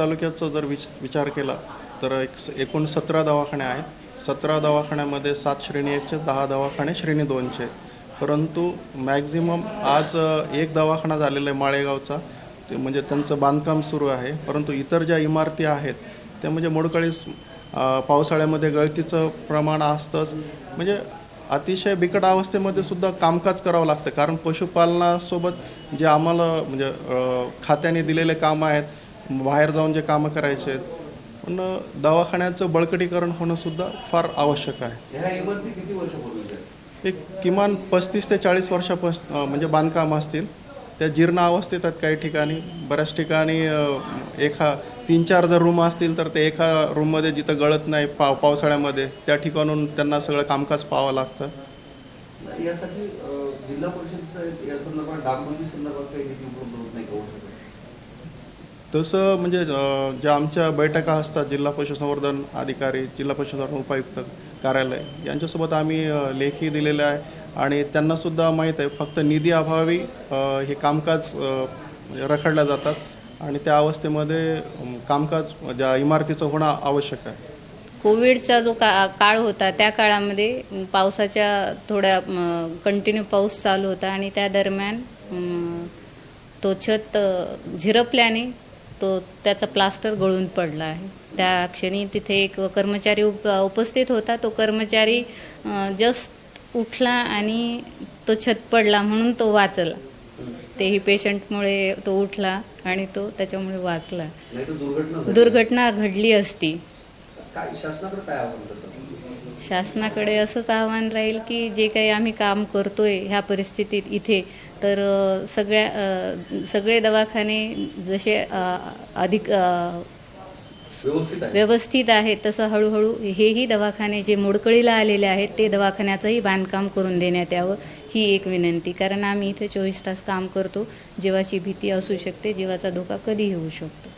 तालुक्याचा जर विच विचार केला तर एक स- एकूण सतरा दवाखाने आहेत. सतरा दवाखान्यामध्ये सात श्रेणी एकचे दहा दवाखाने श्रेणी दोनचे आहेत. परंतु मॅक्झिमम आज एक दवाखाना झालेला आहे माळेगावचा. ते म्हणजे त्यांचं बांधकाम सुरू आहे. परंतु इतर ज्या इमारती आहेत त्या म्हणजे मोडकळीस पावसाळ्यामध्ये गळतीचं प्रमाण असतंच म्हणजे अतिशय बिकट अवस्थेमध्ये सुद्धा कामकाज करावं लागतं. कारण पशुपालनासोबत जे आम्हाला म्हणजे खात्याने दिलेले कामं आहेत बाहेर जाऊन जे कामं करायचे आहेत पण दवाखान्याचं बळकटीकरण होणं सुद्धा फार आवश्यक आहे? एक किमान पस्तीस ते चाळीस वर्षापास म्हणजे बांधकाम असतील त्या जीर्ण अवस्थेत आहेत काही ठिकाणी. बऱ्याच ठिकाणी एका तीन चार जर रूम असतील तर ते एका रूममध्ये जिथं गळत नाही पाव पावसाळ्यामध्ये त्या ठिकाणून त्यांना सगळं कामकाज पाहावं लागतं. यासाठी जिल्हा परिषद तसं म्हणजे ज्या आमच्या बैठका असतात जिल्हा पशुसंवर्धन अधिकारी जिल्हा पशुसंवर्धन उपायुक्त कार्यालय यांच्यासोबत आम्ही लेखी दिलेले आहे. आणि त्यांनासुद्धा माहीत आहे फक्त निधी अभावी हे कामकाज म्हणजे रखडल्या जातात. आणि त्या अवस्थेमध्ये कामकाज ज्या इमारतीचं होणं आवश्यक आहे. कोविडचा जो का काळ होता त्या काळामध्ये पावसाच्या थोड्या कंटिन्यू पाऊस चालू होता. आणि त्या दरम्यान तो छत झिरपल्याने तो त्याचा प्लास्टर गळून पडला आहे. त्या क्षणी तिथे एक कर्मचारी उप उपस्थित होता. तो कर्मचारी जस्ट उठला आणि तो छत पडला म्हणून तो वाचला. तेही पेशंटमुळे तो उठला आणि तो त्याच्यामुळे वाचला. दुर्घटना घडली. असती. शासनाकडे असंच आव्हान राहील की जे काही आम्ही काम करतोय ह्या परिस्थितीत इथे तर सगळ्या सगळे दवाखाने जसे अधिक व्यवस्थित आहे व्यवस्थित आहेत तसं हळूहळू हेही दवाखाने जे मोडकळीला आलेले आहेत ते दवाखान्याचंही बांधकाम करून देण्यात यावं ही एक विनंती. कारण आम्ही इथे चोवीस तास काम करतो जीवाची भीती असू शकते जीवाचा धोका कधीही होऊ शकतो.